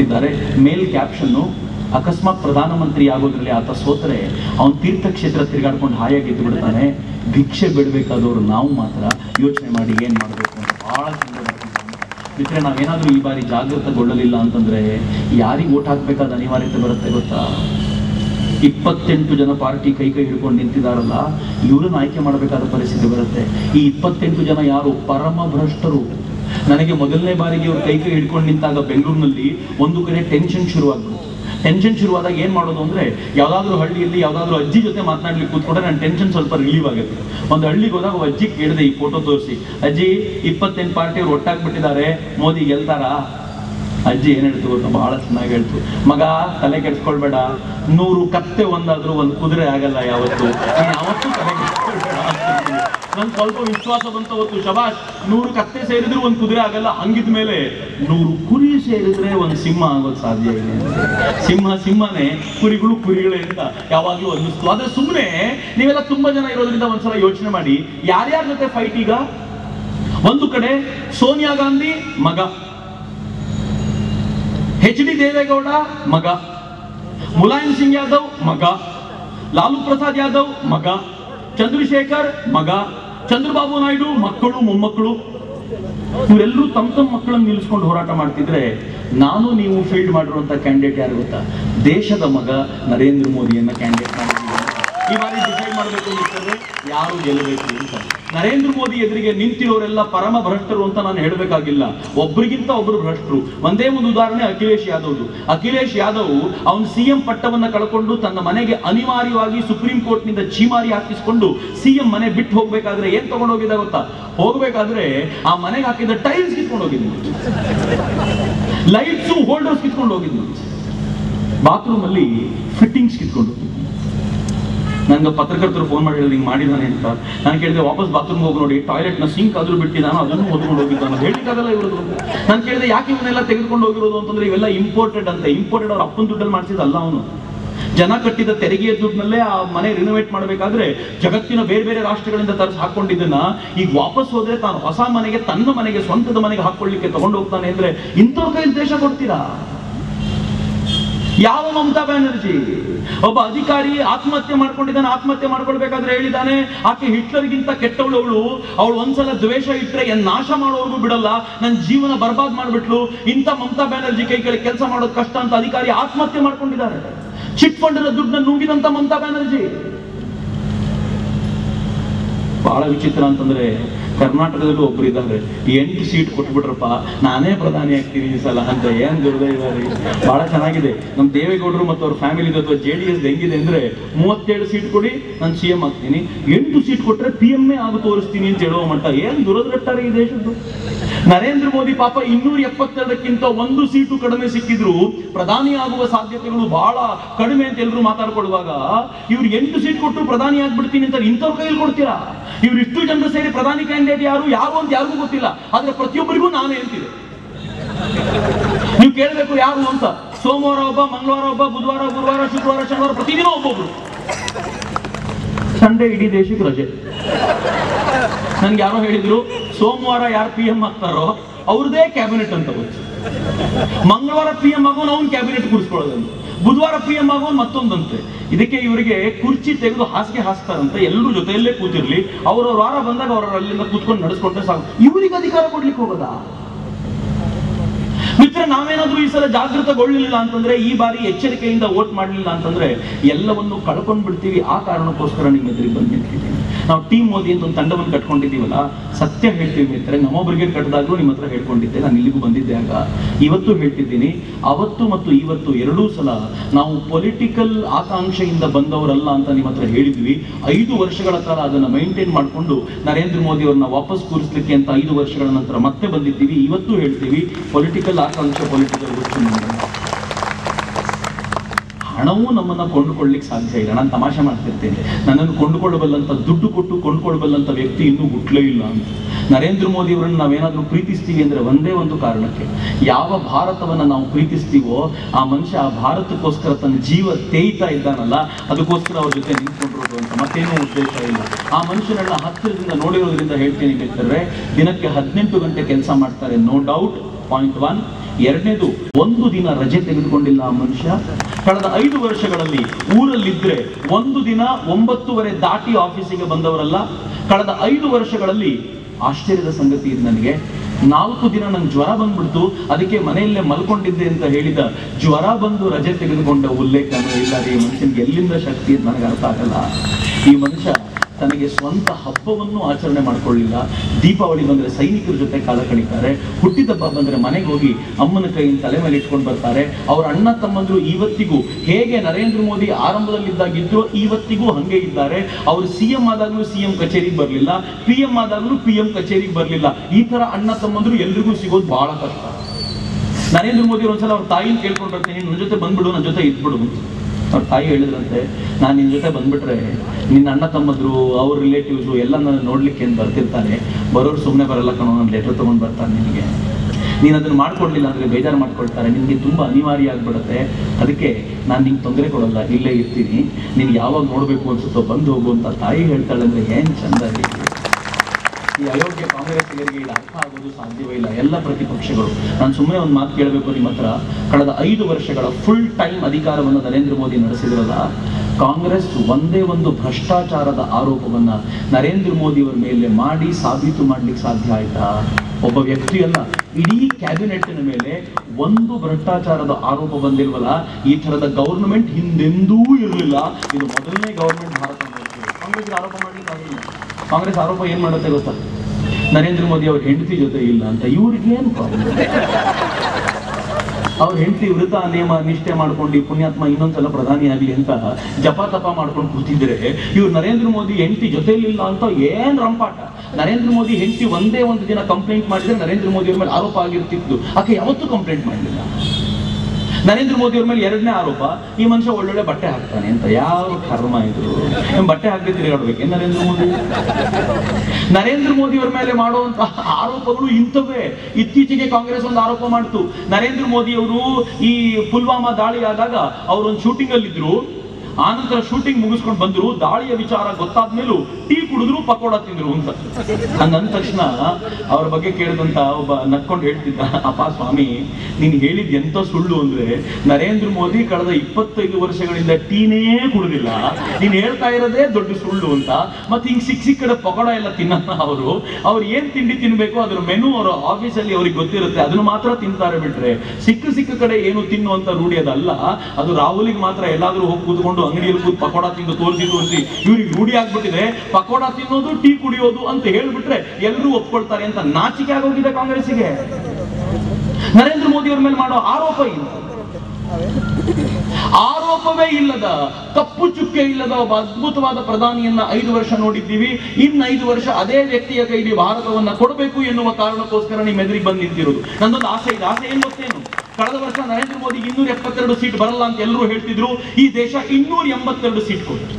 ಕೊಟ್ಟಿದ್ದಾರೆ. ಮೇಲ್ ಕ್ಯಾಪ್ಷನ್ನು ಅಕಸ್ಮಾತ್ ಪ್ರಧಾನಮಂತ್ರಿ ಆಗೋದ್ರಲ್ಲಿ ಆತ ಸೋತರೆ, ಅವನ್ ತೀರ್ಥಕ್ಷೇತ್ರ ತಿರುಗಾಡ್ಕೊಂಡು ಹಾಯಾಗಿ ಎದ್ದು ಬಿಡ್ತಾನೆ ಭಿಕ್ಷೆ ಬಿಡಬೇಕಾದವರು ನಾವು ಮಾತ್ರ. ಯೋಚನೆ ಮಾಡಿ ಏನ್ ಮಾಡಬೇಕು ಅಂತ ಬಹಳ ಮಿತ್ರ ನಾವೇನಾದ್ರೂ ಈ ಬಾರಿ ಜಾಗೃತಗೊಳ್ಳಲಿಲ್ಲ ಅಂತಂದ್ರೆ ಯಾರಿಗೆ ಓಟ್ ಹಾಕ್ಬೇಕಾದ ಅನಿವಾರ್ಯತೆ ಬರುತ್ತೆ ಗೊತ್ತಾ? ಇಪ್ಪತ್ತೆಂಟು ಜನ ಪಾರ್ಟಿ ಕೈ ಕೈ ಹಿಡ್ಕೊಂಡು ನಿಂತಿದಾರಲ್ಲ, ಇವ್ರನ್ನ ಆಯ್ಕೆ ಮಾಡಬೇಕಾದ ಪರಿಸ್ಥಿತಿ ಬರುತ್ತೆ. ಈ ಇಪ್ಪತ್ತೆಂಟು ಜನ ಯಾರು ಪರಮ ಭ್ರಷ್ಟರು ನನಗೆ ಮೊದಲನೇ ಬಾರಿಗೆ ಅವ್ರು ಕೈ ಕೈ ಹಿಡ್ಕೊಂಡು ನಿಂತಾಗ ಬೆಂಗಳೂರಿನಲ್ಲಿ ಒಂದು ಕಡೆ ಟೆನ್ಷನ್ ಶುರುವಾಗ್ಬಿಡ್ತು ಟೆನ್ಷನ್ ಶುರುವಾದಾಗ ಏನ್ ಮಾಡೋದು ಅಂದ್ರೆ, ಯಾವ್ದಾದ್ರು ಹಳ್ಳಿಯಲ್ಲಿ ಯಾವ್ದಾದ್ರು ಅಜ್ಜಿ ಜೊತೆ ಮಾತನಾಡ್ಲಿಕ್ಕೆ ಕೂತ್ಕೊಂಡ್ರೆ ನನ್ನ ಟೆನ್ಷನ್ ಸ್ವಲ್ಪ ರಿಲೀವ್ ಆಗುತ್ತೆ. ಒಂದು ಹಳ್ಳಿಗೆ ಹೋದಾಗ ಅಜ್ಜಿ ಕೇಳಿದೆ ಈ ಫೋಟೋ ತೋರಿಸಿ, ಅಜ್ಜಿ, ಇಪ್ಪತ್ತೆಂಟು ಪಾರ್ಟಿಯವ್ರು ಒಟ್ಟಾಗ್ಬಿಟ್ಟಿದ್ದಾರೆ, ಮೋದಿ ಗೆಲ್ತಾರಾ? ಅಜ್ಜಿ ಏನ್ ಹೇಳ್ತು ಗೊತ್ತಾ? ಬಹಳ ಚೆನ್ನಾಗಿ ಹೇಳ್ತು. ಮಗ, ತಲೆ ಕೆಡ್ಸ್ಕೊಳ್ಬೇಡ. ನೂರು ಕತ್ತೆ ಒಂದಾದ್ರೂ ಒಂದು ಕುದುರೆ ಆಗಲ್ಲ ಯಾವತ್ತು. ಯಾವತ್ತೂ ತಲೆ ಕೆಡ್ಸ್ಕೊಳ್ಬೇಡ. ನನ್ ಸ್ವಲ್ಪ ವಿಶ್ವಾಸ ಬಂತ ಹೊತ್ತು ಶಬಾಷ್, ನೂರು ಕತ್ತೆ ಸೇರಿದ್ರೆ ಒಂದ್ ಕುದುರೆ ಆಗಲ್ಲ ಹಂಗಿದ್ಮೇಲೆ ನೂರು ಕುರಿ ಸೇರಿದ್ರೆ ಒಂದ್ ಸಿಂಹ ಆಗೋದ್ ಸಾಧ್ಯ ಇದೆ ಸಿಂಹ ಸಿಂಹನೇ, ಕುರಿಗಳು ಕುರಿಗಳೇ ಅಂತ ಯಾವಾಗ್ಲೂ ಅನ್ನಿಸ್ತು. ಆದ್ರೆ ಸುಮ್ಮನೆ ನೀವೆಲ್ಲ ತುಂಬಾ ಜನ ಇರೋದ್ರಿಂದ ಒಂದ್ಸಲ ಯೋಚನೆ ಮಾಡಿ, ಯಾರ್ಯಾರ ಜೊತೆ ಫೈಟ್ ಈಗ? ಒಂದು ಕಡೆ ಸೋನಿಯಾ ಗಾಂಧಿ, ಮಗ. ಹೆಚ್ ಡಿ ದೇವೇಗೌಡ, ಮಗ. ಮುಲಾಯಂ ಸಿಂಗ್ ಯಾದವ್, ಮಗ. ಲಾಲು ಪ್ರಸಾದ್ ಯಾದವ್, ಮಗ. ಚಂದ್ರಶೇಖರ್, ಮಗ, ಚಂದ್ರಬಾಬು ನಾಯ್ಡು, ಮಕ್ಕಳು, ಮೊಮ್ಮಕ್ಕಳು, ಇವರೆಲ್ಲರೂ ತಮ್ಮ ತಮ್ಮ ಮಕ್ಕಳನ್ನು ನಿಲ್ಲಿಸ್ಕೊಂಡು ಹೋರಾಟ ಮಾಡ್ತಿದ್ರೆ ನಾನು ನೀವು ಫೀಲ್ಡ್ ಮಾಡಿರುವಂತ ಕ್ಯಾಂಡಿಡೇಟ್ ಯಾರು ಗೊತ್ತಾ? ದೇಶದ ಮಗ ನರೇಂದ್ರ ಮೋದಿಯನ್ನ ಕ್ಯಾಂಡಿಡೇಟ್ ಮಾಡಿದ್ದೀವಿ. ಈ ಬಾರಿ ಡಿಸೈಡ್ ಮಾಡಬೇಕು ಯಾರು ಗೆಲ್ಲಬೇಕು ಅಂತ. ನರೇಂದ್ರ ಮೋದಿ ಎದುರಿಗೆ ನಿಂತಿರೋರೆಲ್ಲ ಪರಮ ಭ್ರಷ್ಟರು ಅಂತ ನಾನು ಹೇಳಬೇಕಾಗಿಲ್ಲ. ಒಬ್ರಿಗಿಂತ ಒಬ್ರು ಭ್ರಷ್ಟರು. ಒಂದೇ ಒಂದು ಉದಾಹರಣೆ ಅಖಿಲೇಶ್ ಯಾದವ್ದು. ಅಖಿಲೇಶ್ ಯಾದವ್ ಅವನು ಸಿಎಂ ಪಟ್ಟವನ್ನ ಕಳ್ಕೊಂಡು ತನ್ನ ಮನೆಗೆ ಅನಿವಾರ್ಯವಾಗಿ ಸುಪ್ರೀಂ ಕೋರ್ಟ್ನಿಂದ ಚೀಮಾರಿ ಹಾಕಿಸಿಕೊಂಡು ಸಿಎಂ ಮನೆ ಬಿಟ್ಟು ಹೋಗ್ಬೇಕಾದ್ರೆ ಏನ್ ತಗೊಂಡು ಹೋಗಿದ್ದ ಗೊತ್ತಾ? ಹೋಗ್ಬೇಕಾದ್ರೆ ಆ ಮನೆಗೆ ಹಾಕಿದ ಟೈಲ್ಸ್ ಕಿತ್ಕೊಂಡು ಹೋಗಿದ್ನು ಲೈಟ್ಸು ಹೋಲ್ಡರ್ಸ್ ಕಿತ್ಕೊಂಡು ಹೋಗಿದ್ನು ಬಾತ್ರೂಮ್ ಅಲ್ಲಿ ಫಿಟ್ಟಿಂಗ್ಸ್ ಕಿತ್ಕೊಂಡು ಹೋಗಿದ್ನು ನನ್ಗೆ ಪತ್ರಕರ್ತರು ಫೋನ್ ಮಾಡಿ ಹೇಳಿದ್ರು ಮಾಡಿದ್ದಾನೆ ಅಂತ. ನಾನು ಕೇಳಿದೆ, ವಾಪಸ್ ಬಾತ್ರೂಮ್ ಹೋಗಿ ನೋಡಿ ಟಾಯ್ಲೆಟ್ನ ಸಿಂಕ್ ಆದ್ರೂ ಬಿಟ್ಟಿದ್ದಾನ ಅದನ್ನು ಓದ್ಕೊಂಡು ಹೋಗಿದ್ದಾನ ಹೇಳಿಕ್ಕಾಗಲ್ಲ ಇವರು ನಾನು ಕೇಳಿದೆ, ಯಾಕೆ ಇವನ್ನೆಲ್ಲ ತೆಗೆದುಕೊಂಡು ಹೋಗಿರೋದು? ಅಂತಂದ್ರೆ ಇವೆಲ್ಲ ಇಂಪೋರ್ಟೆಡ್ ಅಂತ. ಇಂಪೋರ್ಟೆಡ್ ಅವ್ರ ಅಪ್ಪನ ದುಡ್ಡಲ್ಲಿ ಮಾಡಿಸಿದಲ್ಲ ಅವನು. ಜನ ಕಟ್ಟಿದ ತೆರಿಗೆಯ ದುಡ್ಡಿನಲ್ಲೇ ಆ ಮನೆ ರಿನೋವೇಟ್ ಮಾಡಬೇಕಾದ್ರೆ ಜಗತ್ತಿನ ಬೇರೆ ಬೇರೆ ರಾಷ್ಟ್ರಗಳಿಂದ ತರಿಸಿ ಹಾಕೊಂಡಿದ್ದನ್ನ ಈಗ ವಾಪಸ್ ಹೋದ್ರೆ ತಾನು ಹೊಸ ಮನೆಗೆ, ತನ್ನ ಮನೆಗೆ, ಸ್ವಂತದ ಮನೆಗೆ ಹಾಕೊಳ್ಳಿಕ್ಕೆ ತಗೊಂಡು ಹೋಗ್ತಾನೆ ಅಂದ್ರೆ ಇಂಥವ್ರ ಕೈ ದೇಶ ಕೊಡ್ತೀರಾ? ಯಾವ ಮಮತಾ ಬ್ಯಾನರ್ಜಿ ಒಬ್ಬ ಅಧಿಕಾರಿ ಆತ್ಮಹತ್ಯೆ ಮಾಡ್ಕೊಂಡಿದ್ದಾನೆ, ಆತ್ಮಹತ್ಯೆ ಮಾಡ್ಕೊಳ್ಬೇಕಾದ್ರೆ ಹೇಳಿದ್ದಾನೆ, ಆಕೆ ಹಿಟ್ಲರ್ಗಿಂತ ಕೆಟ್ಟವಳು ಅವಳು. ಒಂದ್ಸಲ ದ್ವೇಷ ಇಟ್ಟರೆ ಎನ್ ನಾಶ ಮಾಡೋರ್ಗೂ ಬಿಡಲ್ಲ ನನ್ನ ಜೀವನ ಬರ್ಬಾದ್ ಮಾಡ್ಬಿಟ್ಲು, ಇಂಥ ಮಮತಾ ಬ್ಯಾನರ್ಜಿ ಕೈ ಕೆಳಗೆ ಕೆಲಸ ಮಾಡೋದು ಕಷ್ಟ ಅಂತ ಅಧಿಕಾರಿ ಆತ್ಮಹತ್ಯೆ ಮಾಡ್ಕೊಂಡಿದ್ದಾರೆ. ಚಿಟ್ ಫಂಡಿನ ದುಡ್ಡನ್ನ ನುಂಗಿದಂತ ಮಮತಾ ಬ್ಯಾನರ್ಜಿ. ಬಹಳ ವಿಚಿತ್ರ ಅಂತಂದ್ರೆ ಕರ್ನಾಟಕದಲ್ಲೂ ಒಬ್ರು ಇದ್ದಾರೆ. ಎಂಟು ಸೀಟ್ ಕೊಟ್ಬಿಟ್ರಪ್ಪ, ನಾನೇ ಪ್ರಧಾನಿ ಆಗ್ತೀನಿ ಈ ಸಲ ಅಂತ ಏನ್ ದುರ್ದೈವಾರಿ ಬಹಳ ಚೆನ್ನಾಗಿದೆ. ನಮ್ ದೇವೇಗೌಡರು ಮತ್ತು ಅವ್ರ ಫ್ಯಾಮಿಲಿ ಅಥವಾ ಜೆ ಡಿ ಎಸ್ ಹೆಂಗಿದೆ ಅಂದ್ರೆ ಮೂವತ್ತೇಳು ಸೀಟ್ ಕೊಡಿ, ನಾನು ಸಿ ಎಂ ಆಗ್ತೀನಿ. ಎಂಟು ಸೀಟ್ ಕೊಟ್ರೆ ಪಿ ಎಂ ಎ ಆಗಿ ತೋರಿಸ್ತೀನಿ ಅಂತ ಹೇಳುವ ಮಟ್ಟ ಏನ್ ದುರದೃಷ್ಟಾರೆ ಈ ದೇಶದ್ದು? ನರೇಂದ್ರ ಮೋದಿ ಪಾಪ ಇನ್ನೂರ ಎಪ್ಪತ್ತೆರಡಕ್ಕಿಂತ ಒಂದು ಸೀಟು ಕಡಿಮೆ ಸಿಕ್ಕಿದ್ರು ಪ್ರಧಾನಿ ಆಗುವ ಸಾಧ್ಯತೆಗಳು ಬಹಳ ಕಡಿಮೆ ಅಂತ ಎಲ್ಲರೂ ಮಾತಾಡ್ಕೊಳ್ಳುವಾಗ, ಇವ್ರು ಎಂಟು ಸೀಟ್ ಕೊಟ್ಟು ಪ್ರಧಾನಿ ಆಗ್ಬಿಡ್ತೀನಿ ಅಂತ ಇಂಥವ್ರ ಕೈಯಲ್ಲಿ ಕೊಡ್ತೀರಾ? ಇವ್ರು ಇಷ್ಟು ಜನರು ಸೇರಿ ಪ್ರಧಾನಿ ಕ್ಯಾಂಡಿಡೇಟ್ ಯಾರು ಯಾರು ಅಂತ ಯಾರಿಗೂ ಗೊತ್ತಿಲ್ಲ. ಆದ್ರೆ ಪ್ರತಿಯೊಬ್ಬರಿಗೂ ನಾನು ಹೇಳ್ತಿದ್ದೆ. ನೀವು ಕೇಳಬೇಕು ಯಾರು ಅಂತ. ಸೋಮವಾರ ಒಬ್ಬ ಮಂಗಳವಾರ ಒಬ್ಬ ಬುಧವಾರ, ಗುರುವಾರ, ಶುಕ್ರವಾರ, ಶನಿವಾರ, ಪ್ರತಿದಿನ ಒಬ್ಬೊಬ್ರು. ಸಂಡೇ ಇಡೀ ದೇಶಕ್ಕೆ ರಜೆ. ನನ್ಗೆ ಯಾರೋ ಹೇಳಿದ್ರು, ಸೋಮವಾರ ಯಾರು ಪಿ ಎಂ ಆಗ್ತಾರೋ, ಅವ್ರದೇ ಕ್ಯಾಬಿನೆಟ್ ಅಂತ ಗೊತ್ತು. ಮಂಗಳವಾರ ಪಿ ಎಂ ಆಗೋ ಅವ್ನ್ ಕ್ಯಾಬಿನೆಟ್ ಕೂರಿಸ್ಕೊಳ್ಳೋದಂತ ಬುಧವಾರ ಪಿ ಎಂ ಆಗುವ ಮತ್ತೊಂದಂತೆ. ಇದಕ್ಕೆ ಇವರಿಗೆ ಕುರ್ಚಿ ತೆಗೆದು ಹಾಸಿಗೆ ಹಾಸ್ತಾರಂತೆ. ಎಲ್ಲರೂ ಜೊತೆಯಲ್ಲೇ ಕೂತಿರ್ಲಿ. ಅವರವ್ರ ವಾರ ಬಂದಾಗ ಅವರ ಅಲ್ಲಿಂದ ಕೂತ್ಕೊಂಡು ನಡೆಸ್ಕೊಂಡ್ರೆ ಸಾಕು. ಇವರಿಗೆ ಅಧಿಕಾರ ಕೊಡ್ಲಿಕ್ಕೆ ಹೋಗೋದಾ? ಮಿತ್ರ ನಾವೇನಾದ್ರೂ ಈ ಸಲ ಜಾಗೃತಗೊಳ್ಳಲಿಲ್ಲ ಅಂತಂದ್ರೆ, ಈ ಬಾರಿ ಎಚ್ಚರಿಕೆಯಿಂದ ವೋಟ್ ಮಾಡಲಿಲ್ಲ ಅಂತಂದ್ರೆ, ಎಲ್ಲವನ್ನು ಕಳ್ಕೊಂಡ್ಬಿಡ್ತೀವಿ. ಆ ಕಾರಣಕ್ಕೋಸ್ಕರ ನಿಮ್ಮ ಎದುರಿಗೆ ಬಂದು ನಿಂತಿದ್ದೀನಿ ನಾವು ಟೀಮ್ ಮೋದಿ ಅಂತ ಒಂದು ತಂಡವನ್ನು ಕಟ್ಕೊಂಡಿದ್ದೀವಲ್ಲ, ಸತ್ಯ ಹೇಳ್ತೀವಿ ಮಿತ್ರ ನಮ್ಮೊಬ್ಬರಿಗೆ ಕಟ್ಟದಾಗ್ಲೂ ನಿಮ್ಮ ಹತ್ರ ಹೇಳ್ಕೊಂಡಿದ್ದೆ, ನಾನು ಇಲ್ಲಿಗೂ ಬಂದಿದ್ದೆ ಆಗ ಇವತ್ತು ಹೇಳ್ತಿದ್ದೀನಿ, ಅವತ್ತು ಮತ್ತು ಇವತ್ತು ಎರಡೂ ಸಲ ನಾವು ಪೊಲಿಟಿಕಲ್ ಆಕಾಂಕ್ಷೆಯಿಂದ ಬಂದವರಲ್ಲ ಅಂತ ನಿಮ್ಮ ಹತ್ರ ಹೇಳಿದ್ವಿ ಐದು ವರ್ಷಗಳ ಕಾಲ ಅದನ್ನ ಮೈಂಟೈನ್ ಮಾಡಿಕೊಂಡು ನರೇಂದ್ರ ಮೋದಿ ಅವ್ರನ್ನ ವಾಪಸ್ ಕೂರಿಸ್ಲಿಕ್ಕೆ ಅಂತ ಐದು ವರ್ಷಗಳ ನಂತರ ಮತ್ತೆ ಬಂದಿದ್ದೀವಿ, ಇವತ್ತು ಹೇಳ್ತೀವಿ ಪೊಲಿಟಿಕಲ್ ಆಕಾಂಕ್ಷೆ ಪೊಲಿಟಿಕಲ್ ಗೊತ್ತು. ಹಣವೂ ನಮ್ಮನ್ನ ಕೊಂಡುಕೊಳ್ಳಿಕ್ಕೆ ಸಾಧ್ಯ ಇಲ್ಲ. ನಾನು ತಮಾಷೆ ಮಾಡ್ತಿರ್ತೇನೆ. ನನ್ನನ್ನು ಕೊಂಡುಕೊಳ್ಳಬಲ್ಲಂಥ ದುಡ್ಡು ಕೊಟ್ಟು ಕೊಂಡುಕೊಳ್ಳಬಲ್ಲಂಥ ವ್ಯಕ್ತಿ ಇನ್ನೂ ಹುಟ್ಟಲೇ ಇಲ್ಲ ಅಂತ. ನರೇಂದ್ರ ಮೋದಿ ಅವರನ್ನು ನಾವೇನಾದ್ರೂ ಪ್ರೀತಿಸ್ತೀವಿ ಅಂದ್ರೆ ಒಂದೇ ಒಂದು ಕಾರಣಕ್ಕೆ. ಯಾವ ಭಾರತವನ್ನ ನಾವು ಪ್ರೀತಿಸ್ತೀವೋ ಆ ಮನುಷ್ಯ ಆ ಭಾರತಕ್ಕೋಸ್ಕರ ತನ್ನ ಜೀವ ತೇಯ್ತಾ ಇದ್ದಾನಲ್ಲ, ಅದಕ್ಕೋಸ್ಕರ ಅವ್ರ ಜೊತೆ ನಿಂತ್ಕೊಂಡಿರೋದು ಅಂತ ಮತ್ತೇನೂ ಉದ್ದೇಶ ಇಲ್ಲ. ಆ ಮನುಷ್ಯನೆಲ್ಲ ಹತ್ತಿರದಿಂದ ನೋಡಿರೋದ್ರಿಂದ ಹೇಳ್ತೀನಿ ಬೇಕಾದ್ರೆ ದಿನಕ್ಕೆ ಹದಿನೆಂಟು ಗಂಟೆ ಕೆಲಸ ಮಾಡ್ತಾರೆ. ನೋ ಡೌಟ್ ಪಾಯಿಂಟ್ ಒನ್ ಎರಡನೇದು, ಒಂದು ದಿನ ರಜೆ ತೆಗೆದುಕೊಂಡಿಲ್ಲ ಆ ಮನುಷ್ಯ. ಕಳೆದ ಐದು ವರ್ಷಗಳಲ್ಲಿ ಊರಲ್ಲಿದ್ರೆ ಒಂದು ದಿನ ಒಂಬತ್ತುವರೆ ದಾಟಿ ಆಫೀಸಿಗೆ ಬಂದವರಲ್ಲ. ಕಳೆದ ಐದು ವರ್ಷಗಳಲ್ಲಿ ಆಶ್ಚರ್ಯದ ಸಂಗತಿ ಇದು ನನಗೆ. ನಾಲ್ಕು ದಿನ ನಂಗೆ ಜ್ವರ ಬಂದ್ಬಿಡ್ತು. ಅದಕ್ಕೆ ಮನೆಯಲ್ಲೇ ಮಲ್ಕೊಂಡಿದ್ದೆ ಅಂತ ಹೇಳಿದ ಜ್ವರ ಬಂದು ರಜೆ ತೆಗೆದುಕೊಂಡ ಉಲ್ಲೇಖ ಇಲ್ಲ ರೀ. ಮನುಷ್ಯನಿಗೆ ಎಲ್ಲಿಂದ ಶಕ್ತಿ ಅಂತ ನನಗೆ ಅರ್ಥ ಆಗಲ್ಲ. ಈ ಮನುಷ್ಯ ತನಗೆ ಸ್ವಂತ ಹಬ್ಬವನ್ನು ಆಚರಣೆ ಮಾಡಿಕೊಳ್ಳಿಲ್ಲ. ದೀಪಾವಳಿ ಬಂದ್ರೆ ಸೈನಿಕರ ಜೊತೆ ಕಾಲ ಕಳೀತಾರೆ. ಹುಟ್ಟಿದಬ್ಬ ಬಂದ್ರೆ ಮನೆಗೆ ಹೋಗಿ ಅಮ್ಮನ ಕೈಯಿಂದ ತಲೆ ಮೇಲೆ ಇಟ್ಕೊಂಡು ಬರ್ತಾರೆ. ಅವರ ಅಣ್ಣ ತಮ್ಮಂದ್ರು ಇವತ್ತಿಗೂ ಹೇಗೆ ನರೇಂದ್ರ ಮೋದಿ ಆರಂಭದಲ್ಲಿದ್ದಾಗಿದ್ರು ಇವತ್ತಿಗೂ ಹಂಗೆ ಇದ್ದಾರೆ. ಅವರು ಸಿ ಎಂ ಆದಾಗಲೂ ಸಿ ಎಂ ಕಚೇರಿಗೆ ಬರಲಿಲ್ಲ. ಪಿ ಎಂ ಆದಾಗಲೂ ಪಿ ಎಂ ಕಚೇರಿಗೆ ಬರಲಿಲ್ಲ. ಈ ಥರ ಅಣ್ಣ ತಮ್ಮಂದ್ರು ಎಲ್ರಿಗೂ ಸಿಗೋದು ಬಹಳ ಕಷ್ಟ. ನರೇಂದ್ರ ಮೋದಿ ಒಂದ್ಸಲ ಅವ್ರ ತಾಯಿನ ಕೇಳ್ಕೊಂಡು ಬರ್ತೀನಿ. ನನ್ನ ಜೊತೆ ಬಂದ್ಬಿಡು ನನ್ನ ಜೊತೆ ಇದ್ಬಿಡು. ಅವ್ರ ತಾಯಿ ಹೇಳಿದ್ರಂತೆ ನಾನು ನಿನ್ನ ಜೊತೆ ಬಂದ್ಬಿಟ್ರೆ ನಿನ್ನ ಅಣ್ಣ ತಮ್ಮದ್ರು, ಅವ್ರ ರಿಲೇಟಿವ್ಸು ಎಲ್ಲ ನಾನು ನೋಡ್ಲಿಕ್ಕೆ ಏನು ಬರ್ತಿರ್ತಾರೆ? ಬರೋರು ಸುಮ್ಮನೆ ಬರಲ್ಲ ಕಣೋ, ನಾನು ಲೆಟರ್ ತೊಗೊಂಡು ಬರ್ತಾನೆ ನಿನಗೆ. ನೀನು ಅದನ್ನು ಮಾಡ್ಕೊಡ್ಲಿಲ್ಲ ಅಂದರೆ ಬೇಜಾರು ಮಾಡ್ಕೊಳ್ತಾರೆ. ನಿನಗೆ ತುಂಬ ಅನಿವಾರ್ಯ ಆಗಿಬಿಡುತ್ತೆ. ಅದಕ್ಕೆ ನಾನು ನಿಂಗೆ ತೊಂದರೆ ಕೊಡಲ್ಲ, ಇಲ್ಲೇ ಇರ್ತೀನಿ. ನೀನು ಯಾವಾಗ ನೋಡಬೇಕು ಅನ್ಸುತ್ತೋ ಬಂದು ಹೋಗು ಅಂತ ತಾಯಿ ಹೇಳ್ತಾಳೆ ಅಂದರೆ ಏನು ಚಂದ ಇದೆ ಈ ಅಯೋಗ್ಯ ಕಾಂಗ್ರೆಸ್ಸಿಗರಿಗೆ ಇದು ಅರ್ಥ ಆಗೋದು ಸಾಧ್ಯವೇ ಇಲ್ಲ. ಎಲ್ಲ ಪ್ರತಿಪಕ್ಷಗಳು. ನಾನು ಸುಮ್ಮನೆ ಒಂದು ಮಾತು ಕೇಳಬೇಕು ನಿಮ್ಮ ಹತ್ರ. ಕಳೆದ ಐದು ವರ್ಷಗಳ ಫುಲ್ ಟೈಮ್ ಅಧಿಕಾರವನ್ನು ನರೇಂದ್ರ ಮೋದಿ ನಡೆಸಿದ್ರಲ್ಲ, ಕಾಂಗ್ರೆಸ್ ಒಂದೇ ಒಂದು ಭ್ರಷ್ಟಾಚಾರದ ಆರೋಪವನ್ನು ನರೇಂದ್ರ ಮೋದಿ ಅವರ ಮೇಲೆ ಮಾಡಿ, ಸಾಬೀತು ಮಾಡ್ಲಿಕ್ಕೆ ಸಾಧ್ಯ ಆಯ್ತಾ? ಒಬ್ಬ ವ್ಯಕ್ತಿಯಲ್ಲ, ಇಡೀ ಕ್ಯಾಬಿನೆಟ್ನ ಮೇಲೆ ಒಂದು ಭ್ರಷ್ಟಾಚಾರದ ಆರೋಪ ಬಂದಿಲ್ವಲ್ಲ, ಈ ಥರದ ಗೌರ್ಮೆಂಟ್ ಹಿಂದೆಂದೂ ಇರಲಿಲ್ಲ. ಇದು ಮೊದಲನೇ ಗೌರ್ಮೆಂಟ್ ಭಾರತ ಕಾಂಗ್ರೆಸ್ ಆರೋಪ ಮಾಡಿ ಆಗಿಲ್ಲ ಕಾಂಗ್ರೆಸ್ ಆರೋಪ ಏನ್ ಮಾಡುತ್ತೆ ಗೊತ್ತಾ? ನರೇಂದ್ರ ಮೋದಿ ಅವ್ರ ಹೆಂಡತಿ ಜೊತೆ ಇಲ್ಲ ಅಂತ ಇವ್ರಿಗೆ ಏನ್ ಪ್ರಾಬ್ಲಮ್ ಅವ್ರ ಹೆಂಡತಿ ವೃತ ನೇಮ ನಿಷ್ಠೆ ಮಾಡ್ಕೊಂಡು ಪುಣ್ಯಾತ್ಮ ಇನ್ನೊಂದ್ಸಲ ಪ್ರಧಾನಿ ಆಗ್ಲಿ ಅಂತ ಜಪ ತಪ ಮಾಡ್ಕೊಂಡು ಕೂತಿದ್ರೆ ಇವ್ರು ನರೇಂದ್ರ ಮೋದಿ ಹೆಂಡತಿ ಜೊತೆಲಿಲ್ಲ ಅಂತ ಏನ್ ರಂಪಾಟ? ನರೇಂದ್ರ ಮೋದಿ ಹೆಂಡತಿ ಒಂದೇ ಒಂದು ದಿನ ಕಂಪ್ಲೇಂಟ್ ಮಾಡಿದ್ರೆ ನರೇಂದ್ರ ಮೋದಿ ಅವ್ರ ಮೇಲೆ ಆರೋಪ ಆಗಿರ್ತಿತ್ತು. ಆಕೆ ಯಾವತ್ತೂ ಕಂಪ್ಲೇಂಟ್ ಮಾಡಲಿಲ್ಲ ನರೇಂದ್ರ ಮೋದಿ ಅವ್ರ ಮೇಲೆ ಎರಡನೇ ಆರೋಪ, ಈ ಮನುಷ್ಯ ಒಳ್ಳೊಳ್ಳೆ ಬಟ್ಟೆ ಹಾಕ್ತಾನೆ ಅಂತ. ಯಾವ ಕರ್ಮ ಇದ್ರು ಬಟ್ಟೆ ಹಾಕಿ ತಿರುಗಾಡ್ಬೇಕು? ನರೇಂದ್ರ ಮೋದಿ? ನರೇಂದ್ರ ಮೋದಿ ಅವ್ರ ಮೇಲೆ ಮಾಡುವಂತಹ ಆರೋಪಗಳು ಇಂಥವೇ. ಇತ್ತೀಚೆಗೆ ಕಾಂಗ್ರೆಸ್ ಒಂದು ಆರೋಪ ಮಾಡ್ತು. ನರೇಂದ್ರ ಮೋದಿ ಅವರು ಈ ಪುಲ್ವಾಮಾ ದಾಳಿ ಆದಾಗ ಅವರೊಂದು ಶೂಟಿಂಗ್ ಅಲ್ಲಿ ಇದ್ರು ಆನಂತರ ಶೂಟಿಂಗ್ ಮುಗಿಸ್ಕೊಂಡು ಬಂದ್ರು, ದಾಳಿಯ ವಿಚಾರ ಗೊತ್ತಾದ್ಮೇಲೂ ಟೀ ಕುಡಿದ್ರು, ಪಕೋಡ ತಿಂದ್ರು ಅಂತ. ಅಂದ ತಕ್ಷಣ ಅವ್ರ ಬಗ್ಗೆ ಕೇಳಿದಂತ ಒಬ್ಬ ನಕ್ಕೊಂಡು ಹೇಳ್ತಿದ್ದ, ಅಪ್ಪ ಸ್ವಾಮಿ, ನೀನ್ ಹೇಳಿದ್ ಎಂತ ಸುಳ್ಳು ಅಂದ್ರೆ ನರೇಂದ್ರ ಮೋದಿ ಕಳೆದ ಇಪ್ಪತ್ತೈದು ವರ್ಷಗಳಿಂದ ಟೀನೇ ಕುಡಿದಿಲ್ಲ. ನೀನ್ ಹೇಳ್ತಾ ಇರೋದೇ ದೊಡ್ಡ ಸುಳ್ಳು ಅಂತ. ಮತ್ತೆ ಹಿಂಗ್ ಸಿಕ್ ಸಿಕ್ ಕಡೆ ಪಕೋಡ ಎಲ್ಲ ತಿನ್ನಲ್ಲ ಅವರು. ಅವ್ರು ಏನ್ ತಿಂಡಿ ತಿನ್ಬೇಕು, ಅದ್ರ ಮೆನು ಅವರ ಆಫೀಸಲ್ಲಿ ಅವ್ರಿಗೆ ಗೊತ್ತಿರುತ್ತೆ. ಅದನ್ನು ಮಾತ್ರ ತಿಂತಾರೆ ಬಿಟ್ರೆ, ಸಿಕ್ಕ ಸಿಕ್ಕ ಕಡೆ ಏನು ತಿನ್ನುವಂತ ರೂಢಿ ಅದಲ್ಲ ಅದು ರಾಹುಲಿಗೆ ಮಾತ್ರ ಎಲ್ಲಾದ್ರೂ ಹೋಗಿ ಕೂತ್ಕೊಂಡು ಅಂಗಡಿಯಲ್ಲಿ ಕೂತ್ ಪಕೋಡ ತಿಂದು ತೋರಿಸಿ ತೋರಿಸಿ ಇವ್ರಿಗೆ ರೂಢಿ ಆಗ್ಬಿಟ್ಟಿದೆ. ಪಕೋಡ ತಿನ್ನೋದು, ಟೀ ಕುಡಿಯೋದು ಅಂತ ಹೇಳ್ಬಿಟ್ರೆ ಎಲ್ಲರೂ ಒಪ್ಕೊಳ್ತಾರೆ ಅಂತ ನಾಚಿಕೆ ಆಗೋಗಿದೆ ಕಾಂಗ್ರೆಸ್ಗೆ ನರೇಂದ್ರ ಮೋದಿ ಅವ್ರ ಮೇಲೆ ಮಾಡೋ ಆರೋಪ ಇಲ್ಲ. ಆರೋಪವೇ ಇಲ್ಲದ, ಕಪ್ಪು ಚುಕ್ಕೆ ಇಲ್ಲದ ಒಬ್ಬ ಅದ್ಭುತವಾದ ಪ್ರಧಾನಿಯನ್ನ ಐದು ವರ್ಷ ನೋಡಿದ್ದೀವಿ. ಇನ್ನು ಐದು ವರ್ಷ ಅದೇ ವ್ಯಕ್ತಿಯ ಕೈಲಿ ಭಾರತವನ್ನ ಕೊಡಬೇಕು ಎನ್ನುವ ಕಾರಣಕ್ಕೋಸ್ಕರ ನಿಮ್ಮ ಎದುರಿಗೆ ಬಂದು ನಿಂತಿರೋದು ನಂದೊಂದು ಆಸೆ ಇದೆ. ಆಸೆ ಏನು ಗೊತ್ತೇನು? ಕಳೆದ ವರ್ಷ ನರೇಂದ್ರ ಮೋದಿ ಇನ್ನೂರ ಎಪ್ಪತ್ತೆರಡು ಸೀಟ್ ಬರಲ್ಲ ಅಂತ ಎಲ್ಲರೂ ಹೇಳ್ತಿದ್ರು. ಈ ದೇಶ ಇನ್ನೂರ ಎಂಬತ್ತೆರಡು ಸೀಟ್ ಕೊಡ್ತು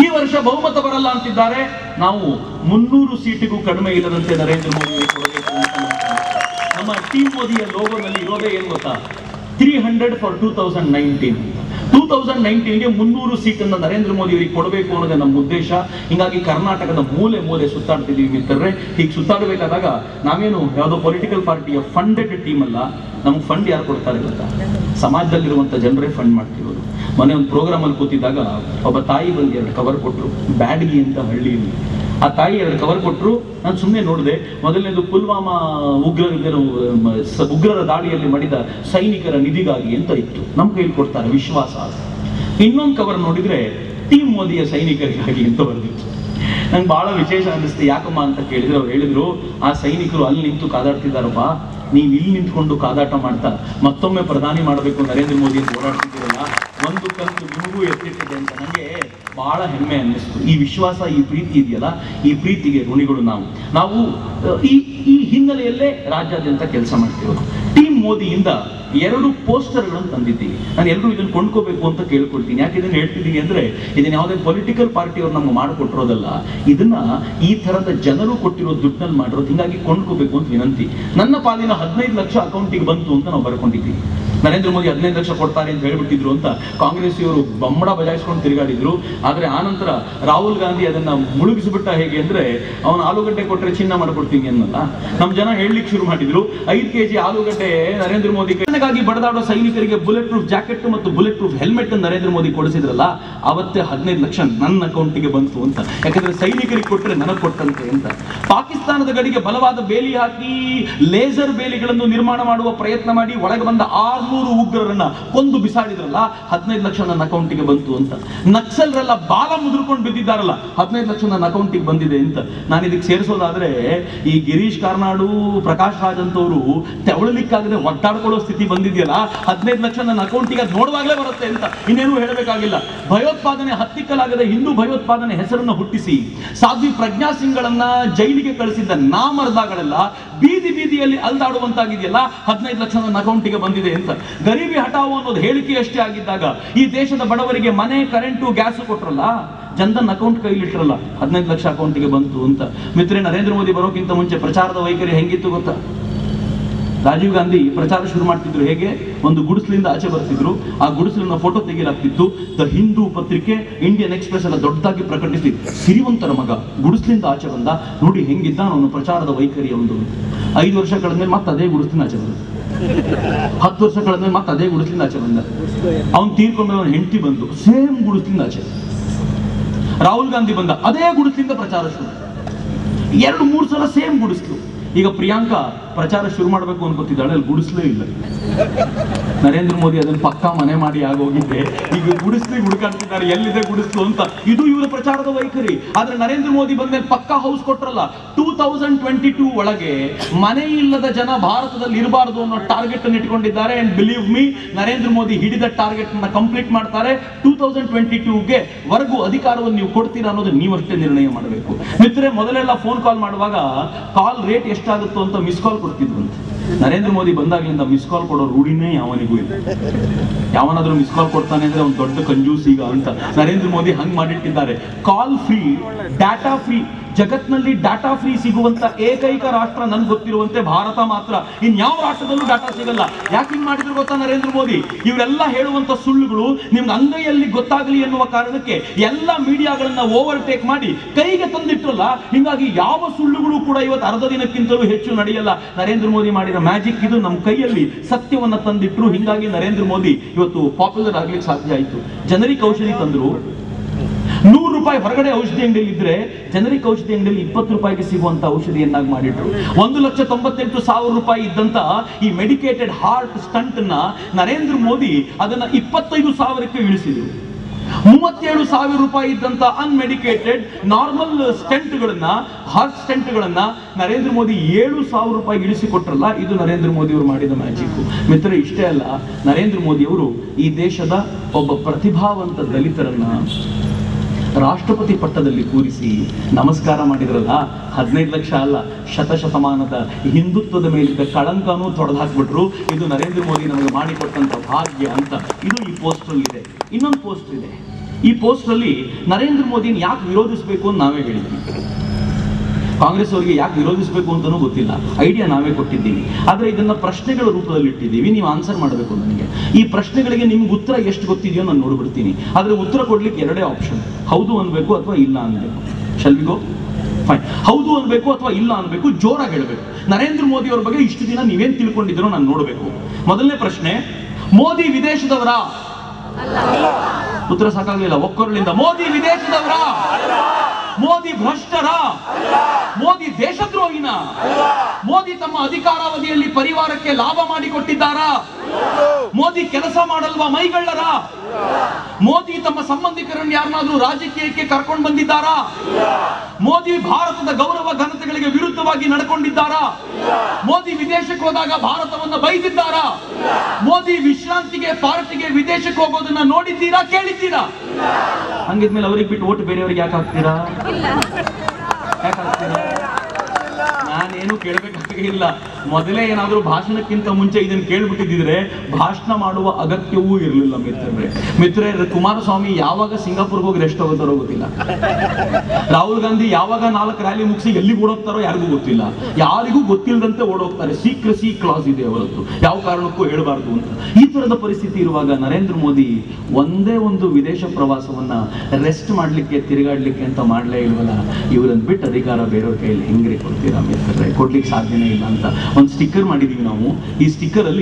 ಈ ವರ್ಷ ಬಹುಮತ ಬರಲ್ಲ ಅಂತಿದ್ದಾರೆ. ನಾವು ಮುನ್ನೂರು ಸೀಟಿಗೂ ಕಡಿಮೆ ಇಲ್ಲದಂತೆ ನರೇಂದ್ರ ಮೋದಿ ಕೊಡಬೇಕು ನಮ್ಮ ಟೀಮ್ ಮೋದಿಯ ಲೋಗೋನಲ್ಲಿ ಇರೋದೇ ಏನು ಗೊತ್ತಾ? Three hundred for two thousand nineteen two thousand ನೈನ್ಟೀನ್ಗೆ ಮುನ್ನೂರು ಸೀಟನ್ನು ನರೇಂದ್ರ ಮೋದಿ ಅವರಿಗೆ ಕೊಡಬೇಕು ಅನ್ನೋದೇ ನಮ್ಮ ಉದ್ದೇಶ. ಹಿಂಗಾಗಿ ಕರ್ನಾಟಕದ ಮೂಲೆ ಮೂಲೆ ಸುತ್ತಾಡ್ತಿದ್ದೀವಿ ಮಿತ್ರರೇ. ಹೀಗೆ ಸುತ್ತಾಡಬೇಕಾದಾಗ ನಾವೇನು ಯಾವುದೋ ಪೊಲಿಟಿಕಲ್ ಪಾರ್ಟಿಯ ಫಂಡೆಡ್ ಟೀಮ್ ಅಲ್ಲ, ನಮ್ಗೆ ಫಂಡ್ ಯಾರು ಕೊಡ್ತಾರೆ ಗೊತ್ತಾ? ಸಮಾಜದಲ್ಲಿರುವಂಥ ಜನರೇ ಫಂಡ್ ಮಾಡ್ತಿರೋದು. ಮನೆ ಒಂದು ಪ್ರೋಗ್ರಾಮ್ ಅಲ್ಲಿ ಕೂತಿದ್ದಾಗ ಒಬ್ಬ ತಾಯಿ ಬಂದು ಎರಡು ಕವರ್ ಕೊಟ್ಟರು ಬ್ಯಾಡ್ಗಿ ಅಂತ ಹಳ್ಳಿಯಲ್ಲಿ. ಆ ತಾಯಿ ಎರಡು ಕವರ್ ಕೊಟ್ಟರು ನಾನು ಸುಮ್ಮನೆ ನೋಡಿದೆ. ಮೊದಲನೇದು ಪುಲ್ವಾಮಾ ಉಗ್ರರ ಉಗ್ರರ ದಾಳಿಯಲ್ಲಿ ಮಡಿದ ಸೈನಿಕರ ನಿಧಿಗಾಗಿ ಅಂತ ಇತ್ತು. ನಮ್ ಕೈಲಿ ಕೊಡ್ತಾರೆ, ವಿಶ್ವಾಸ ಇನ್ನೊಂದು ಕವರ್ ನೋಡಿದ್ರೆ ಟೀಮ್ ಮೋದಿಯ ಸೈನಿಕರಿಗಾಗಿ ಅಂತ ಬರೆದಿತ್ತು. ನಂಗೆ ಬಹಳ ವಿಶೇಷ ಅನ್ನಿಸ್ತು. ಯಾಕಮ್ಮ ಅಂತ ಕೇಳಿದ್ರೆ. ಅವ್ರು ಹೇಳಿದ್ರು, ಆ ಸೈನಿಕರು ಅಲ್ಲಿ ನಿಂತು ಕಾದಾಡ್ತಿದ್ದಾರಪ್ಪ. ನೀವು ಇಲ್ಲಿ ನಿಂತ್ಕೊಂಡು ಕಾದಾಟ ಮಾಡ್ತಾ ಮತ್ತೊಮ್ಮೆ ಪ್ರಧಾನಿ ಮಾಡಬೇಕು ನರೇಂದ್ರ ಮೋದಿ ಅಂತ ಓಡಾಡ್ತಿದ್ದೀರಲ್ಲ. ಒಂದು ಕಂತು ನಿಮಗೂ ಎತ್ತಿಟ್ಟಿದೆ ಅಂತ ನನಗೆ ಬಹಳ ಹೆಮ್ಮೆ ಅನ್ನಿಸ್ತು. ಈ ವಿಶ್ವಾಸ, ಈ ಪ್ರೀತಿ ಇದೆಯಲ್ಲ? ಈ ಪ್ರೀತಿಗೆ ಋಣಿಗಳು ನಾವು. ನಾವು ಈ ಈ ಹಿನ್ನೆಲೆಯಲ್ಲೇ ರಾಜ್ಯಾದ್ಯಂತ ಕೆಲಸ ಮಾಡ್ತೀವಿ ಟೀಮ್ ಮೋದಿಯಿಂದ ಎರಡು ಪೋಸ್ಟರ್ಗಳನ್ನು ತಂದಿದ್ದೀವಿ ನಾನು ಎಲ್ಲರೂ ಇದನ್ನು ಕೊಂಡ್ಕೋಬೇಕು ಅಂತ ಕೇಳ್ಕೊಳ್ತೀನಿ. ಯಾಕೆ ಇದನ್ನು ಹೇಳ್ತಿದ್ದೀನಿ ಅಂದ್ರೆ, ಇದನ್ನ ಯಾವುದೇ ಪೊಲಿಟಿಕಲ್ ಪಾರ್ಟಿಯವ್ರು ನಮ್ಗೆ ಮಾಡಿಕೊಟ್ಟಿರೋದಲ್ಲ, ಇದನ್ನ ಈ ತರದ ಜನರು ಕೊಟ್ಟಿರೋ ದುಡ್ಡಲ್ಲಿ ಮಾಡಿರೋದು, ಹಿಂಗಾಗಿ ಕೊಂಡ್ಕೋಬೇಕು ಅಂತ ವಿನಂತಿ. ನನ್ನ ಪಾಲಿನ ಹದಿನೈದು ಲಕ್ಷ ಅಕೌಂಟಿಗೆ ಬಂತು ಅಂತ ನಾವು ಬರ್ಕೊಂಡಿದ್ದೀವಿ. ನರೇಂದ್ರ ಮೋದಿ ಹದಿನೈದು ಲಕ್ಷ ಕೊಡ್ತಾರೆ ಅಂತ ಹೇಳ್ಬಿಟ್ಟಿದ್ರು ಅಂತ ಕಾಂಗ್ರೆಸ್ ಇವರು ಬಮ್ಮಡ ಬಜಾಯಿಸ್ಕೊಂಡು ತಿರುಗಾಡಿದ್ರು. ಆದ್ರೆ ಆನಂತರ ರಾಹುಲ್ ಗಾಂಧಿ ಅದನ್ನ ಮುಳುಗಿಸ್ಬಿಟ್ಟ ಹೇಗೆ ಅಂದ್ರೆ, ಅವನು ಆಲೂಗಡ್ಡೆ ಕೊಟ್ಟರೆ ಚಿನ್ನ ಮಾಡ್ಕೊಡ್ತೀನಿ ಅನ್ನಲ್ಲ. ನಮ್ ಜನ ಹೇಳಲಿಕ್ಕೆ ಶುರು ಮಾಡಿದ್ರು. ಐದು ಕೆಜಿ ಆಲೂಗಡ್ಡೆ ನರೇಂದ್ರ ಮೋದಿ ಕೈಗಾಗಿ ಬಡದಾಡೋ ಸೈನಿಕರಿಗೆ ಬುಲೆಟ್ ಪ್ರೂಫ್ ಜಾಕೆಟ್ ಮತ್ತು bullet proof helmet Narendra Modi ಕೊಡಿಸಿದ್ರಲ್ಲ, ಅವತ್ತೇ ಹದಿನೈದು ಲಕ್ಷ ನನ್ನ ಅಕೌಂಟಿಗೆ ಬಂತು ಅಂತ. ಯಾಕಂದ್ರೆ ಸೈನಿಕರಿಗೆ ಕೊಟ್ಟರೆ ನನಗೆ ಕೊಟ್ಟಂತೆ ಅಂತ. ಪಾಕಿಸ್ತಾನದ ಗಡಿಗೆ ಬಲವಾದ ಬೇಲಿ ಹಾಕಿ ಲೇಸರ್ ಬೇಲಿಗಳನ್ನು ನಿರ್ಮಾಣ ಮಾಡುವ ಪ್ರಯತ್ನ ಮಾಡಿ ಒಳಗೆ ಬಂದ ಆರ್ನೂರು ಉಗ್ರರನ್ನ ಕೊಂದು ಬಿಸಾಡಿದ್ರಲ್ಲ, ಹದಿನೈದು ಲಕ್ಷ ನನ್ನ ಅಕೌಂಟಿಗೆ ಬಂತು ಅಂತ. ನಕ್ಸಲ್ರೆಲ್ಲ ಬಾಲ ಮುದುರ್ಕೊಂಡು ಬಿದ್ದಿದ್ದಾರಲ್ಲ, ಹದಿನೈದು ಲಕ್ಷ ನನ್ನ ಅಕೌಂಟಿಗೆ ಬಂದಿದೆ ಅಂತ. ನಾನು ಇದಕ್ಕೆ ಸೇರಿಸೋದಾದ್ರೆ ಈ ಗಿರೀಶ್ ಕಾರ್ನಾಡು, ಪ್ರಕಾಶ್ ರಾಜ್ ಅಂತವರು ತೆವಳಲಿಕ್ಕಾಗದೆ ಒದ್ದಾಡ್ಕೊಳ್ಳೋ ಸ್ಥಿತಿ ಬಂದಿದೆಯಲ್ಲ, ಹದಿನೈದು ಲಕ್ಷ ನನ್ನ ಅಕೌಂಟಿಗೆ ಅದು ನೋಡುವಾಗಲೇ ಬರುತ್ತೆ ಅಂತ. ಇನ್ನೇನು ಹೇಳಬೇಕಾಗಿಲ್ಲ. ಭಯೋತ್ಪಾದನೆ ಹತ್ತಿಕ್ಕಲಾಗದೆ ಹಿಂದೂ ಭಯೋತ್ಪಾದನೆ ಹೆಸರನ್ನು ಹುಟ್ಟಿಸಿ, ಸಾಧ್ವಿ ಪ್ರಜ್ಞಾ ಸಿಂಗ್ಗಳನ್ನ ಜೈಲಿಗೆ ಕಳಿಸಿದ್ದ ನಾಮರ್ದಾಗಳೆಲ್ಲ, ಬೀದಿ ಬೀದಿಯಲ್ಲಿ ಅಲ್ದಾಡುವಂತಾಗಿದೆಯಲ್ಲ, ಹದಿನೈದು ಲಕ್ಷ ನನ್ನ ಅಕೌಂಟಿಗೆ ಬಂದಿದೆ ಅಂತ. ಗರೀಬಿ ಹಟಾವು ಅನ್ನೋದು ಹೇಳಿಕೆ ಅಷ್ಟೇ ಆಗಿದ್ದಾಗ, ಈ ದೇಶದ ಬಡವರಿಗೆ ಮನೆ ಕರೆಂಟು ಗ್ಯಾಸ್ ಕೊಟ್ರಲ್ಲ? ಜನ್ಧನ್ ಅಕೌಂಟ್ ಕೈಲಿಟ್ರಲ್ಲ ಹದಿನೈದು ಲಕ್ಷ ಅಕೌಂಟಿಗೆ ಬಂತು ಅಂತ. ಮಿತ್ರೆ ನರೇಂದ್ರ ಮೋದಿ ಬರೋಕ್ಕಿಂತ ಮುಂಚೆ ಪ್ರಚಾರದ ವೈಖರಿ ಹೆಂಗಿತ್ತು ಗೊತ್ತಾ? ರಾಜೀವ್ ಗಾಂಧಿ ಪ್ರಚಾರ ಶುರು ಮಾಡ್ತಿದ್ರು ಹೇಗೆ? ಒಂದು ಗುಡಿಸಲಿಂದ ಆಚೆ ಬರ್ತಿದ್ರು. ಆ ಗುಡಿಸಲಿನ ಫೋಟೋ ತೆಗೆಯಲಾಗ್ತಿತ್ತು. ದ ಹಿಂದೂ ಪತ್ರಿಕೆ ಇಂಡಿಯನ್ ಎಕ್ಸ್ಪ್ರೆಸ್ ಎಲ್ಲ ದೊಡ್ಡದಾಗಿ ಪ್ರಕಟಿಸಿ, ಸಿರಿವಂತರ ಮಗ, ಗುಡಿಸಲಿಂದ ಆಚೆ ಬಂದ. ನೋಡಿ ಹೆಂಗಿದ್ದ ಅವನು ಪ್ರಚಾರದ ವೈಖರಿಯ ಒಂದು. ಐದು ವರ್ಷ ಮತ್ತೆ ಅದೇ ಗುಡಿಸಲಿನ ಆಚೆ ಬಂದ. ಹತ್ತು ವರ್ಷ ಕಳೆದ್ಮೇಲೆ ಮತ್ತೆ ಅದೇ ಗುಡಿಸಲಿಂದ ಆಚೆ ಬಂದ. ಅವನು ತೀರ್ಕೊಂಡ್ಮೇಲೆ ಅವನ ಹೆಂಡತಿ ಬಂದು, ಸೇಮ್ ಗುಡಿಸಲಿಂದ ಆಚೆ. ರಾಹುಲ್ ಗಾಂಧಿ ಬಂದ, ಅದೇ ಗುಡಿಸಲಿಂದ ಪ್ರಚಾರ ಶುರು. ಎರಡು ಮೂರು ಸಲ ಸೇಮ್ ಗುಡಿಸ್ಲು. ಈಗ ಪ್ರಿಯಾಂಕಾ ಪ್ರಚಾರ ಶುರು ಮಾಡಬೇಕು ಅನ್ಕೋತಿದ್ದಾಳೆ ಅಲ್ಲಿ ಗುಡಿಸ್ಲೇ ಇಲ್ಲ. ನರೇಂದ್ರ ಮೋದಿ ಅದನ್ನ ಪಕ್ಕಾ ಮನೆ ಮಾಡಿ ಆಗೋಗಿದ್ದೆ. ಈಗ ಗುಡಿಸ್ಲಿ ಹುಡುಕಾಡ್ತಿದ್ದಾರೆ, ಎಲ್ಲಿದೆ ಗುಡಿಸ್ಲು ಅಂತ. ಇದು ಇವರ ಪ್ರಚಾರದ ವೈಖರಿ. ಆದ್ರೆ ನರೇಂದ್ರ ಮೋದಿ ಬಂದ್ಮೇಲೆ ಪಕ್ಕಾ ಹೌಸ್ ಕೊಟ್ರಲ್ಲ ಟೂ ತೌಸಂಡ್ ಟ್ವೆಂಟಿ ಟೂ ಒಳಗೆ ಮನೆ ಇಲ್ಲದ ಜನ ಭಾರತದಲ್ಲಿ ಇರಬಾರದು ಅನ್ನೋ ಟಾರ್ಗೆಟ್ ಅನ್ನು ಇಟ್ಕೊಂಡಿದ್ದಾರೆ. And believe me Narendra Modi ಹಿಡಿದ ಟಾರ್ಗೆಟ್ನ ಕಂಪ್ಲೀಟ್ ಮಾಡ್ತಾರೆ. ಟೂ ತೌಸಂಡ್ ಟ್ವೆಂಟಿ ಟೂಗೆ ವರೆಗೂ ಅಧಿಕಾರವನ್ನು ನೀವು ಕೊಡ್ತೀರಾ ಅನ್ನೋದು ನೀವಷ್ಟೇ ನಿರ್ಣಯ ಮಾಡಬೇಕು. ಮಿತ್ರರೆ, ಮೊದಲೆಲ್ಲ ಫೋನ್ ಕಾಲ್ ಮಾಡುವಾಗ ಕಾಲ್ ರೇಟ್ ಎಷ್ಟಾಗುತ್ತೋ ಅಂತ ಮಿಸ್ ಕಾಲ್ ಕೊಡ್ತಿದ್ರಂತೆ. ನರೇಂದ್ರ ಮೋದಿ ಬಂದಾಗ್ಲಿಂದ ಮಿಸ್ ಕಾಲ್ ಕೊಡೋ ರೂಢಿನೇ ಯಾವನಿಗೂ ಇಲ್ಲ. ಯಾವನಾದ್ರೂ ಮಿಸ್ ಕಾಲ್ ಕೊಡ್ತಾನೆ ಅಂದ್ರೆ ಅವ್ನು ದೊಡ್ಡ ಕಂಜೂಸ್ ಈಗ ಅಂತ. ನರೇಂದ್ರ ಮೋದಿ ಹಂಗ್ ಮಾಡಿಟ್ಟಿದ್ದಾರೆ. ಕಾಲ್ ಫ್ರೀ ಡಾಟಾ ಫ್ರೀ ಜಗತ್ನಲ್ಲಿ ಡಾಟಾ ಫ್ರೀ ಸಿಗುವಂತ ಏಕೈಕ ರಾಷ್ಟ್ರ ನನ್ಗೆ ಗೊತ್ತಿರುವಂತೆ ಭಾರತ ಮಾತ್ರ. ಇನ್ಯಾವ ರಾಷ್ಟ್ರದಲ್ಲೂ ಡಾಟಾ ಸಿಗಲ್ಲ. ಯಾಕೆ ಹಿಂಗ್ ಮಾಡಿದ್ರು ಗೊತ್ತಾ ನರೇಂದ್ರ ಮೋದಿ? ಇವರೆಲ್ಲ ಹೇಳುವಂತ ಸುಳ್ಳುಗಳು ನಿಮ್ಗೆ ಅಂಗೈಯಲ್ಲಿ ಗೊತ್ತಾಗಲಿ ಎನ್ನುವ ಕಾರಣಕ್ಕೆ ಎಲ್ಲ ಮೀಡಿಯಾಗಳನ್ನ ಓವರ್ಟೇಕ್ ಮಾಡಿ ಕೈಗೆ ತಂದಿಟ್ರಲ್ಲ ಹಿಂಗಾಗಿ ಯಾವ ಸುಳ್ಳುಗಳು ಕೂಡ ಇವತ್ತು ಅರ್ಧ ದಿನಕ್ಕಿಂತಲೂ ಹೆಚ್ಚು ನಡೆಯಲ್ಲ. ನರೇಂದ್ರ ಮೋದಿ ಮಾಡಿದ ಮ್ಯಾಜಿಕ್ ಇದು ನಮ್ಮ ಕೈಯಲ್ಲಿ ಸತ್ಯವನ್ನ ತಂದಿಟ್ರು. ಹಿಂಗಾಗಿ ನರೇಂದ್ರ ಮೋದಿ ಇವತ್ತು ಪಾಪ್ಯುಲರ್ ಆಗ್ಲಿಕ್ಕೆ ಸಾಧ್ಯ ಆಯಿತು. ಜನರಿಗೆ ಔಷಧಿ ತಂದ್ರು. ನೂರು ರೂಪಾಯಿ ಹೊರಗಡೆ ಔಷಧಿ ಅಂಗಡಿಯಲ್ಲಿ ಇದ್ರೆ ಜನರಿಕ್ ಔಷಧಿ ಅಂಗಡಿಯಲ್ಲಿ ಇಪ್ಪತ್ತು ರೂಪಾಯಿಗೆ ಸಿಗುವಂತ ಔಷಧಿಯನ್ನಾಗಿ ಮಾಡಿಟ್ರು. ಒಂದು ಲಕ್ಷ ತೊಂಬತ್ತೆಂಟು ಸಾವಿರ ರೂಪಾಯಿ ಇದ್ದಂತ ಈ ಮೆಡಿಕೇಟೆಡ್ ಹಾರ್ಟ್ ಸ್ಟಂಟ್ನ ನರೇಂದ್ರ ಮೋದಿ ಅದನ್ನ ಇಪ್ಪತ್ತೈದು ಸಾವಿರಕ್ಕೆ ಇಳಿಸಿದ್ರು. ಮೂವತ್ತೇಳು ಸಾವಿರ ರೂಪಾಯಿ ಇದ್ದಂತ ಅನ್ಮೆಡಿಕೇಟೆಡ್ ನಾರ್ಮಲ್ ಸ್ಟೆಂಟ್ಗಳನ್ನ ಹಾರ್ಟ್ ಸ್ಟೆಂಟ್ಗಳನ್ನ ನರೇಂದ್ರ ಮೋದಿ ಏಳು ಸಾವಿರ ರೂಪಾಯಿ ಇಳಿಸಿಕೊಟ್ರಲ್ಲ, ಇದು ನರೇಂದ್ರ ಮೋದಿ ಅವರು ಮಾಡಿದ ಮ್ಯಾಜಿಕ್ ಮಿತ್ರ ಇಷ್ಟೇ ಅಲ್ಲ, ನರೇಂದ್ರ ಮೋದಿ ಅವರು ಈ ದೇಶದ ಒಬ್ಬ ಪ್ರತಿಭಾವಂತ ದಲಿತರನ್ನ ರಾಷ್ಟ್ರಪತಿ ಪಟ್ಟದಲ್ಲಿ ಕೂರಿಸಿ ನಮಸ್ಕಾರ ಮಾಡಿದ್ರಲ್ಲ, ಹದಿನೈದು ಲಕ್ಷ ಅಲ್ಲ, ಶತಶತಮಾನದ ಹಿಂದುತ್ವದ ಮೇಲಿದ್ದ ಕಳಂಕನೂ ತೊಡೆದು ಹಾಕ್ಬಿಟ್ರು. ಇದು ನರೇಂದ್ರ ಮೋದಿ ನಮಗೆ ಮಾಡಿಕೊಟ್ಟಂತ ಭಾಗ್ಯ ಅಂತ. ಇದು ಈ ಪೋಸ್ಟರ್ ಇದೆ ಇನ್ನೊಂದು ಪೋಸ್ಟ್ ಇದೆ. ಈ ಪೋಸ್ಟರ್ ಅಲ್ಲಿ ನರೇಂದ್ರ ಮೋದಿನ ಯಾಕೆ ವಿರೋಧಿಸಬೇಕು ಅಂತ ನಾವೇ ಹೇಳಿದ್ವಿ. ಕಾಂಗ್ರೆಸ್ ಅವರಿಗೆ ಯಾಕೆ ವಿರೋಧಿಸಬೇಕು ಅಂತಲೂ ಗೊತ್ತಿಲ್ಲ. ಐಡಿಯಾ ನಾವೇ ಕೊಟ್ಟಿದ್ದೀವಿ. ಆದರೆ ಇದನ್ನ ಪ್ರಶ್ನೆಗಳ ರೂಪದಲ್ಲಿ ಇಟ್ಟಿದ್ದೀವಿ. ನೀವು ಆನ್ಸರ್ ಮಾಡಬೇಕು ನನಗೆ. ಈ ಪ್ರಶ್ನೆಗಳಿಗೆ ನಿಮ್ಗೆ ಉತ್ತರ ಎಷ್ಟು ಗೊತ್ತಿದೆಯೋ ನಾನು ನೋಡ್ಬಿಡ್ತೀನಿ. ಆದರೆ ಉತ್ತರ ಕೊಡ್ಲಿಕ್ಕೆ ಎರಡೇ ಆಪ್ಷನ್ ಹೌದು ಅನ್ಬೇಕು ಅಥವಾ ಇಲ್ಲ ಅನ್ಬೇಕು. ಶಲ್ವಿಗೋ ಫೈನ್ ಹೌದು ಅನ್ಬೇಕು ಅಥವಾ ಇಲ್ಲ ಅನ್ಬೇಕು ಜೋರಾಗಿ ಹೇಳಬೇಕು. ನರೇಂದ್ರ ಮೋದಿ ಅವ್ರ ಬಗ್ಗೆ ಇಷ್ಟು ದಿನ ನೀವೇನ್ ತಿಳ್ಕೊಂಡಿದ್ದೀರೋ ನಾನು ನೋಡಬೇಕು. ಮೊದಲನೇ ಪ್ರಶ್ನೆ ಮೋದಿ ವಿದೇಶದವರ? ಉತ್ತರ ಸಾಕಾಗ್ಲಿಲ್ಲ. ಒಕ್ಕೊರಳಿಂದ ಮೋದಿ ವಿದೇಶದವರ? ಮೋದಿ ಭ್ರಷ್ಟರ? ಮೋದಿ ದೇಶದ್ರೋಹಿನ? ಮೋದಿ ತಮ್ಮ ಅಧಿಕಾರಾವಧಿಯಲ್ಲಿ ಪರಿವಾರಕ್ಕೆ ಲಾಭ ಮಾಡಿಕೊಟ್ಟಿದ್ದಾರಾ? ಮೋದಿ ಕೆಲಸ ಮಾಡಲ್ವಾ ಮೈಗಳ್ಳರ? ಮೋದಿ ತಮ್ಮ ಸಂಬಂಧಿಕರನ್ನು ಯಾರನ್ನಾದ್ರೂ ರಾಜಕೀಯಕ್ಕೆ ಕರ್ಕೊಂಡು ಬಂದಿದ್ದಾರಾ? ಮೋದಿ ಭಾರತದ ಗೌರವ ಘನತೆಗಳಿಗೆ ವಿರುದ್ಧವಾಗಿ ನಡ್ಕೊಂಡಿದ್ದಾರಾ? ಮೋದಿ ವಿದೇಶಕ್ಕೆ ಹೋದಾಗ ಭಾರತವನ್ನು ಬೈದಿದ್ದಾರಾ? ಮೋದಿ ವಿಶ್ರಾಂತಿಗೆ ಪಾರ್ಟಿಗೆ ವಿದೇಶಕ್ಕೆ ಹೋಗೋದನ್ನ ನೋಡಿದ್ದೀರಾ ಕೇಳಿದ್ದೀರಾ? ಹಂಗಿದ್ಮೇಲೆ ಅವ್ರಿಗೆ ಬಿಟ್ಟು ಓಟ್ ಬೇರೆಯವರಿಗೆ ಯಾಕೆ ಹಾಕ್ತೀರಾ? ಯಾಕೆ ಹಾಕ್ತೀರಾ? ನಾನೇನು ಕೇಳಬೇಕಾಗಿಲ್ಲ. ಮೊದಲೇ ಏನಾದ್ರೂ ಭಾಷಣಕ್ಕಿಂತ ಮುಂಚೆ ಇದನ್ನು ಕೇಳ್ಬಿಟ್ಟಿದ್ರೆ ಭಾಷಣ ಮಾಡುವ ಅಗತ್ಯವೂ ಇರಲಿಲ್ಲ ಮಿತ್ರರೇ. ಮಿತ್ರರೇ, ಕುಮಾರಸ್ವಾಮಿ ಯಾವಾಗ ಸಿಂಗಾಪುರ್ಗೆ ಹೋಗಿ ರೆಸ್ಟ್ ಹೋಗುತ್ತಾರೋ ಗೊತ್ತಿಲ್ಲ. ರಾಹುಲ್ ಗಾಂಧಿ ಯಾವಾಗ ನಾಲ್ಕು ರ್ಯಾಲಿ ಮುಗಿಸಿ ಎಲ್ಲಿ ಓಡೋಗ್ತಾರೋ ಯಾರಿಗೂ ಗೊತ್ತಿಲ್ಲ. ಯಾರಿಗೂ ಗೊತ್ತಿಲ್ಲದಂತೆ ಓಡೋಗ್ತಾರೆ. ಸೀಕ್ರೆಸಿ ಕ್ಲಾಸ್ ಇದೆ ಅವರದ್ದು. ಯಾವ ಕಾರಣಕ್ಕೂ ಹೇಳಬಾರ್ದು ಅಂತ. ಈ ತರದ ಪರಿಸ್ಥಿತಿ ಇರುವಾಗ ನರೇಂದ್ರ ಮೋದಿ ಒಂದೇ ಒಂದು ವಿದೇಶ ಪ್ರವಾಸವನ್ನ ರೆಸ್ಟ್ ಮಾಡ್ಲಿಕ್ಕೆ, ತಿರುಗಾಡ್ಲಿಕ್ಕೆ ಅಂತ ಮಾಡ್ಲೇ ಇಲ್ವಲ್ಲ? ಇವರನ್ನು ಬಿಟ್ಟು ಅಧಿಕಾರ ಬೇರೆಯವ್ರ ಕೈಯಲ್ಲಿ ಹೆಂಗ್ರಿ ಕೊಡ್ತೀರಾ ಮಿತ್ರರೇ? ಕೊಡ್ಲಿಕ್ಕೆ ಸಾಧ್ಯನೇ ಇಲ್ಲ ಅಂತ ಒಂದು ಸ್ಟಿಕ್ಕರ್ ಮಾಡಿದೀವಿ ನಾವು. ಈ ಸ್ಟಿಕ್ಕರ್ ಅಲ್ಲಿ